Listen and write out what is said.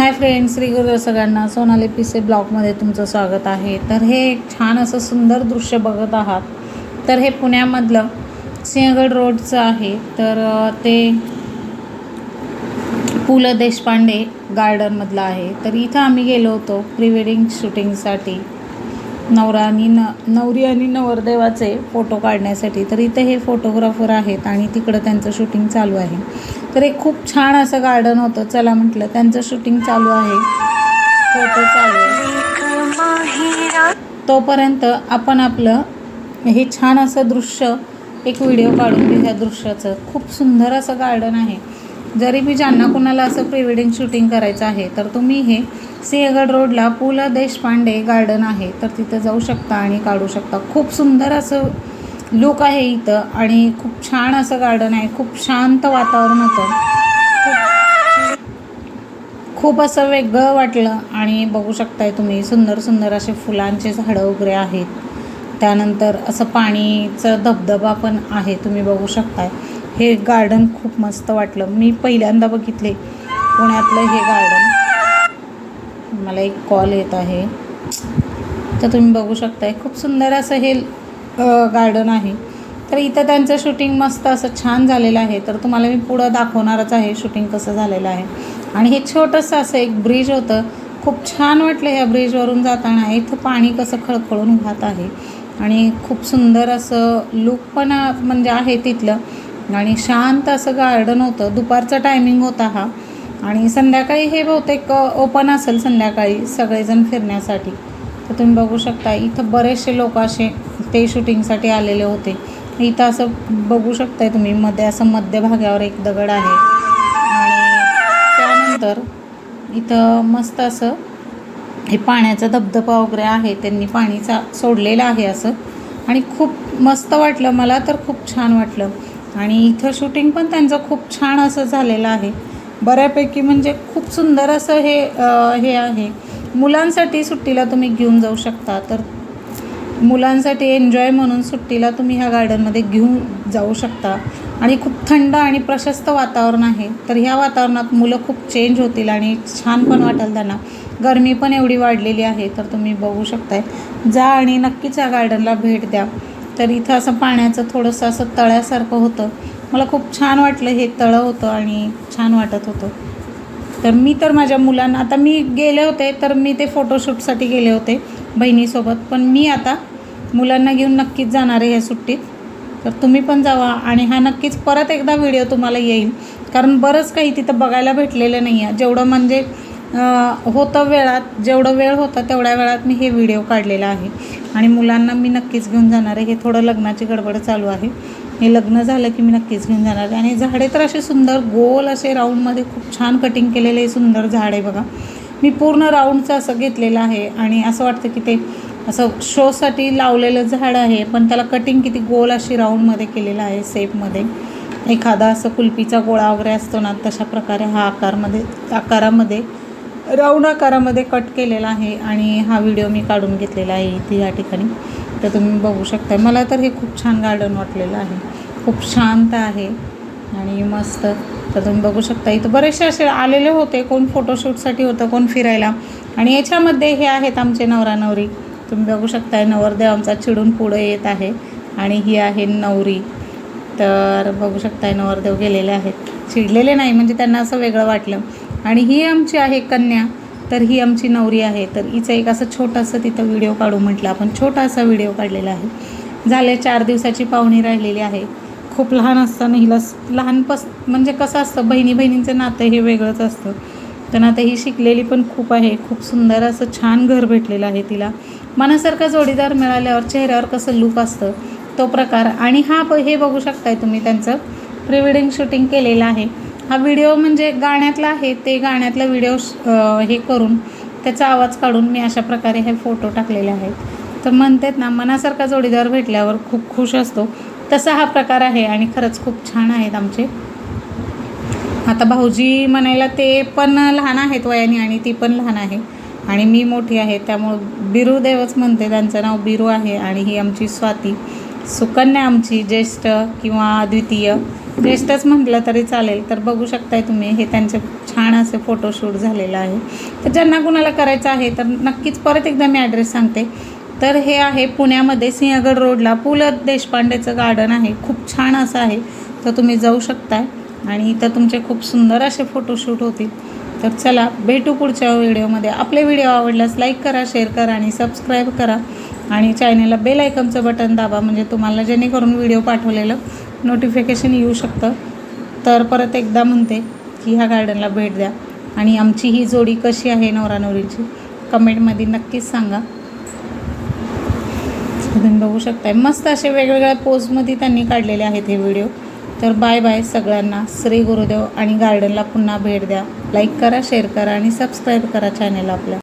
Hi friends Shri सगळ्यांना सोनाली पिसे ब्लॉगमध्ये तुमचं स्वागत आहे. तर हे एक छान असं सुंदर दृश्य बघत आहात. तर हे पुण्यामधलं सिंहगड रोडचं आहे. तर ते पु ल देशपांडे गार्डनमधलं आहे. तर इथं आम्ही गेलो होतो प्री वेडिंग शूटिंगसाठी. नवरा आणि न नवरी आणि नवरदेवाचे फोटो काढण्यासाठी. तर इथे हे फोटोग्राफर आहेत आणि तिकडं त्यांचं शूटिंग चालू आहे. तर एक खूप छान असं गार्डन होतं. चला म्हटलं त्यांचं शूटिंग चालू आहे. फोटो चालू आहे. तोपर्यंत आपण आपलं हे छान असं दृश्य एक व्हिडिओ काढून घेऊ ह्या दृश्याचं. खूप सुंदर असं गार्डन आहे. जरी मी ज्यांना कोणाला असं प्री वेडिंग शूटिंग करायचं आहे तर तुम्ही हे सिंहगड रोडला पु ल देशपांडे गार्डन आहे. तर तिथं जाऊ शकता आणि काढू शकता. खूप सुंदर असं लुक आहे इथं आणि खूप छान असं गार्डन आहे. खूप शांत वातावरण होतं. खूप असं वेगळं वाटलं आणि बघू शकताय तुम्ही सुंदर सुंदर असे फुलांचे झाडं वगैरे आहेत. त्यानंतर असं पाणीचं धबधबा पण आहे तुम्ही बघू शकताय. हे गार्डन खूप मस्त वाटलं. मी पहिल्यांदा बघितले पुण्यातलं हे गार्डन मला एक कॉल येत आहे. तर तुम्ही बघू शकताय खूप सुंदर असं हे गार्डन आहे. तर इथं त्यांचं शूटिंग मस्त असं छान झालेलं आहे. तर तुम्हाला मी पुढं दाखवणारच आहे शूटिंग कसं झालेलं आहे. आणि हे छोटंसं असं एक ब्रिज होतं. खूप छान वाटलं ह्या ब्रिजवरून जाताना. इथं पाणी कसं खळखळून वाहत आहे. आणि खूप सुंदर असं लुक पण म्हणजे आहे तिथलं. आणि शांत असं गार्डन होतं. दुपारचा टायमिंग होता हा. आणि संध्याकाळी हे बहुतेक ओपन असेल संध्याकाळी सगळेजण फिरण्यासाठी. तर तुम्ही बघू शकता इथं बरेचसे लोक असे ते शूटिंगसाठी आलेले होते. इथं असं बघू शकताय तुम्ही मध्ये असं मध्यभागावर एक दगड आहे. आणि त्यानंतर इथं मस्त असं हे पाण्याचा धबधबा वगैरे आहे त्यांनी पाणीचा सोडलेलं आहे असं. आणि खूप मस्त वाटलं मला तर खूप छान वाटलं. आणि इथं शूटिंग पण त्यांचं खूप छान असं झालेलं आहे. बऱ्यापैकी म्हणजे खूप सुंदर असं हे हे आहे. मुलांसाठी सुट्टीला तुम्ही घेऊन जाऊ शकता तर मुलांसाठी एन्जॉय म्हणून सुट्टीला तुम्ही ह्या गार्डनमध्ये घेऊन जाऊ शकता. आणि खूप थंड आणि प्रशस्त वातावरण आहे तर ह्या वातावरणात मुलं खूप चेंज होतील आणि छान पण वाटेल त्यांना. गरमी पण एवढी वाढलेली आहे तर तुम्ही बघू शकताय. जा आणि नक्कीच या गार्डनला भेट द्या. तर इथं असं पाण्याचं थोडंसं असं तळ्यासारखं होतं. मला खूप छान वाटलं हे तळं होतं आणि छान वाटत होतं. तर मी तर माझ्या मुलांना आता मी गेले होते तर मी ते फोटोशूटसाठी गेले होते बहिणीसोबत. पण मी आता मुलांना घेऊन नक्कीच जाणार आहे ह्या सुट्टीत. तर तुम्ही पण जावा आणि हा नक्कीच परत एकदा व्हिडिओ तुम्हाला येईल. कारण बरंच काही तिथं बघायला भेटलेलं नाही आहे जेवढं म्हणजे होतं वेळात जेवढं वेळ होता तेवढ्या वेळात मी हे व्हिडिओ काढलेला आहे. आणि मुलांना मी नक्कीच घेऊन जाणार आहे. हे थोडं लग्नाची गडबड चालू आहे. हे लग्न झालं की मी नक्कीच घेऊन जाणार आहे. आणि झाडे तर असे सुंदर गोल असे राऊंडमध्ये खूप छान कटिंग केलेले सुंदर झाड आहे बघा. मी पूर्ण राऊंडचं असं घेतलेलं आहे आणि असं वाटतं की ते असं शोसाठी लावलेलं झाड आहे पण त्याला कटिंग किती गोल अशी राऊंडमध्ये केलेलं आहे सेपमध्ये एखादा असं कुल्फीचा गोळा वगैरे असतो ना तशा प्रकारे हा आकारमध्ये आकारामध्ये राऊंड आकारामध्ये कट केलेला आहे आणि हा व्हिडिओ मी काढून घेतलेला आहे इथे या ठिकाणी. तर तुम्ही बघू शकता. मला तर हे खूप छान गार्डन वाटलेलं आहे. खूप शांत आहे आणि मस्त. तर तुम्ही बघू शकता इथं बरेचसे असे आलेले होते. कोण फोटोशूटसाठी होतं कोण फिरायला. आणि याच्यामध्ये हे आहेत आमचे नवरा नवरी. तुम्ही बघू शकताय नवरदेव आमचा चिडून पुढे येत आहे आणि ही आहे नवरी. तर बघू शकताय नवरदेव गेलेले आहेत. चिडलेले नाही म्हणजे त्यांना असं वेगळं वाटलं. आणि ही आमची आहे कन्या. तर ही आमची नवरी आहे. तर हिचं एक असं छोटंसं तिथं व्हिडिओ काढू म्हटलं आपण. छोटा असा व्हिडिओ काढलेला आहे. झाले चार दिवसाची पाहुणी राहिलेली आहे. खूप लहान असताना हिला लहानपास म्हणजे कसं असतं बहिणी बहिणींचं नातं हे वेगळंच असतं. तर आता ही शिकलेली पण खूप आहे. खूप सुंदर असं छान घर भेटलेलं आहे तिला. मनासारखा जोडीदार मिळाल्यावर चेहऱ्यावर कसं लूक असतं तो प्रकार. आणि हा ब हे बघू शकताय तुम्ही त्यांचं प्री वेडिंग शूटिंग केलेलं आहे. हा व्हिडिओ म्हणजे गाण्यातला आहे ते गाण्यातला व्हिडिओ हे करून त्याचा आवाज काढून मी अशा प्रकारे हे फोटो टाकलेले आहेत. तर म्हणतात ना मनासारखा जोडीदार भेटल्यावर खूप खुश असतो. तसा हा प्रकार आहे आणि खरंच खूप छान आहेत आमचे. आता भाऊजी म्हणायला ते पण लहान आहेत वयाने आणि ती पण लहान आहे. आणि मी मोठी आहे त्यामुळं बिरू देवच म्हणते. त्यांचं नाव बिरू आहे आणि ही आमची स्वाती. सुकन्या आमची ज्येष्ठ किंवा द्वितीय ज्येष्ठच म्हटलं तरी चालेल तर बघू शकताय तुम्ही हे त्यांचे छान असे फोटोशूट झालेलं आहे. तर ज्यांना कुणाला करायचं आहे तर नक्कीच परत एकदा मी ॲड्रेस सांगते. तर हे आहे पुण्यामध्ये सिंहगड रोडला पु ल देशपांडेचं गार्डन आहे खूप छान असं आहे. तर तुम्ही जाऊ शकताय आणि इथं तुमचे खूप सुंदर असे फोटोशूट होतील. तर चला भेटू पुढच्या व्हिडिओमध्ये आपले व्हिडिओ आवडल्यास लाईक करा शेअर करा आणि सबस्क्राईब करा. आणि चॅनेलला बेल आयकनचं बटन दाबा म्हणजे तुम्हाला जेणेकरून व्हिडिओ पाठवलेलं नोटिफिकेशन येऊ शकतं. तर परत एकदा म्हणते की ह्या गार्डनला भेट द्या. आणि आमची ही जोडी कशी आहे नवरा नवरीची कमेंटमध्ये नक्कीच सांगा. तुम्ही बघू शकताय. मस्त असे वेगवेगळ्या पोजमध्ये त्यांनी काढलेले आहेत हे व्हिडिओ तर बाय बाय सगळ्यांना. श्री गुरुदेव आणि गार्डनला पुन्हा भेट द्या. लाईक करा शेअर करा आणि सबस्क्राईब करा चॅनेल आपल्या.